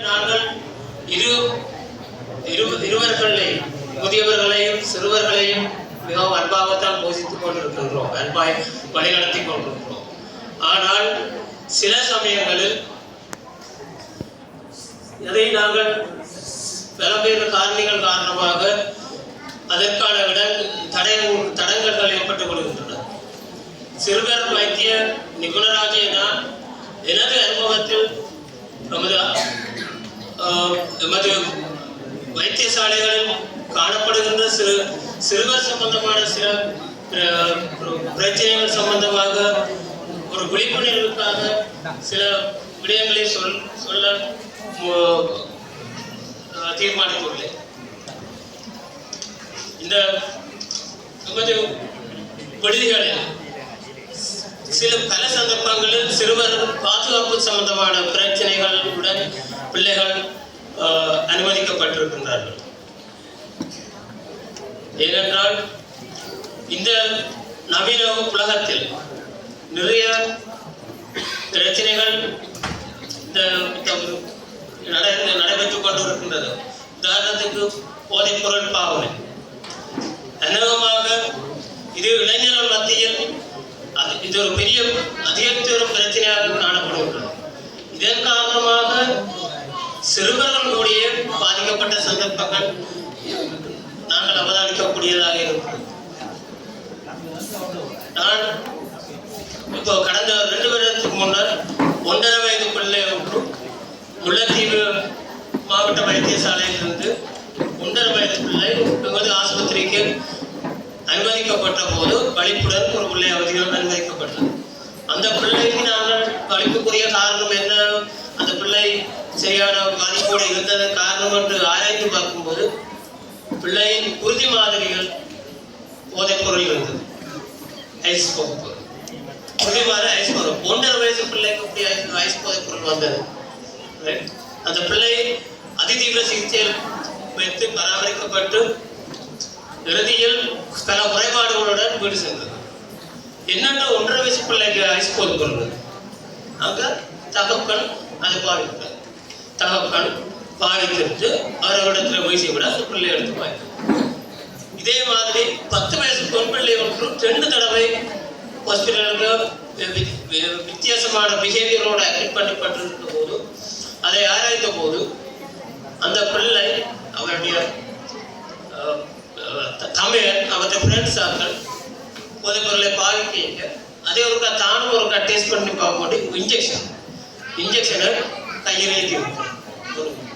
நாங்கள் இரு இரு இருவர்களையும் முதியவர்களையும் சிறுவர்களையும் மிகவும் அன்பாகத்தான் போஷித்துக் கொண்டிருக்கின்றோம் அன்பாய் வழிநடத்தி கொண்டிருக்கிறோம் ஆனால் சில சமயங்களில் அதை நாங்கள் பலவேறு காரணிகள் காரணமாக அதற்கான விட தடை தடங்கல்கள் ஏற்பட்டுக் கொள்கின்றன. சிறுவர் வைத்திய நிபுணராகிய நான் எமது வைத்தியசாலைகளில் காணப்படுகின்ற சிறு சிறுவர் சம்பந்தமான சில பிரச்சனைகள் சம்பந்தமாக ஒரு விழிப்புணர்வுக்காக சில விடயங்களை சொல் சொல்ல தீர்மானித்துள்ளேன். இந்த நமது விடுதிகளில் சில பல சந்தர்ப்பங்களில் சிறுவர் பாதுகாப்பு சம்பந்தமான பிரச்சனைகள் உடன் பிள்ளைகள் அனுமதிக்கப்பட்டிருக்கின்றார்கள். ஏனென்றால் இந்த நவீன உலகத்தில் நிறைய பிரச்சனைகள் இந்த நடைபெற்றுக் கொண்டிருக்கின்றது. உதாரணத்துக்கு போதைப்பொருள் பாவனை. அநேகமாக இது இளைஞர்கள் மத்தியில் அது இது ஒரு பெரிய அதிகரித்து வரும் பிரச்சனையாக காணப்படுகின்றது. இதன் காரணமாக சிறுவர்களுடைய பாதிக்கப்பட்ட சந்தர்ப்பங்கள் நாங்கள் அவதானிக்கக்கூடியதாக இருக்கும். நான் இப்போ கடந்த ரெண்டு வருடத்துக்கு முன்னர் ஒன்றரை வயது பிள்ளை ஒன்று முல்லைத்தீவு மாவட்ட வைத்தியசாலையிலிருந்து ஒன்றரை வயது பிள்ளை எமது ஆஸ்பத்திரிக்கு அனுமதிக்கப்பட்ட போது வலிப்புடன் ஒரு பிள்ளை அவதிகள் அனுமதிக்கப்பட்டது. அந்த பிள்ளைக்கு நாங்கள் வலிப்புக்குரிய காரணம் என்ன? அந்த பிள்ளை சரியான பாதிப்போடு இருந்ததன் காரணம் என்று ஆராய்ந்து பார்க்கும்போது பிள்ளையின் குருதி மாதிரிகள் போதைப்பொருள் இருந்தது. ஐஸ் போதைப் குருதி மாதிரி ஐஸ் பொருள் ஒன்றரை வயசு பிள்ளைக்கு அப்படி ஐஸ் போதைப்பொருள் பொருள் வந்தது. அந்த பிள்ளை அதிதீவிர சிகிச்சையில் வைத்து பராமரிக்கப்பட்டு இறுதியில் பல குறைபாடுகளுடன் வீடு சென்றது. என்னென்ன ஒன்றரை வயசு பிள்ளைக்கு ஐஸ் போதைப்பொருள் அங்கே தகப்பன் அதை பாவிக்கிறார் தகப்பன் பாவித்திருந்து அவர்களிடத்தில் வீசி விட அந்த பிள்ளை எடுத்து பாய்க்கிறார் இதே மாதிரி பத்து வயசு பெண் பிள்ளை ஒன்றும் ரெண்டு தடவை ஹாஸ்பிட்டலுக்கு வி- வித்தியாசமான பிஹேவியரோட அட்மிட் பண்ணப்பட்டிருந்த போது அதை ஆராய்ந்த போது அந்த பிள்ளை அவருடைய த- தமிழ் அவருடைய ஃப்ரெண்ட்ஸ் ஆக்கள் போதைப் பொருளை பாவிக்க அதே ஒருக்கா தானும் ஒருக்கா டேஸ்ட் பண்ணி பார்க்க முடியும் இன்ஜெக்ஷன் இன்ஜெக்ஷனை 他爷爷叫。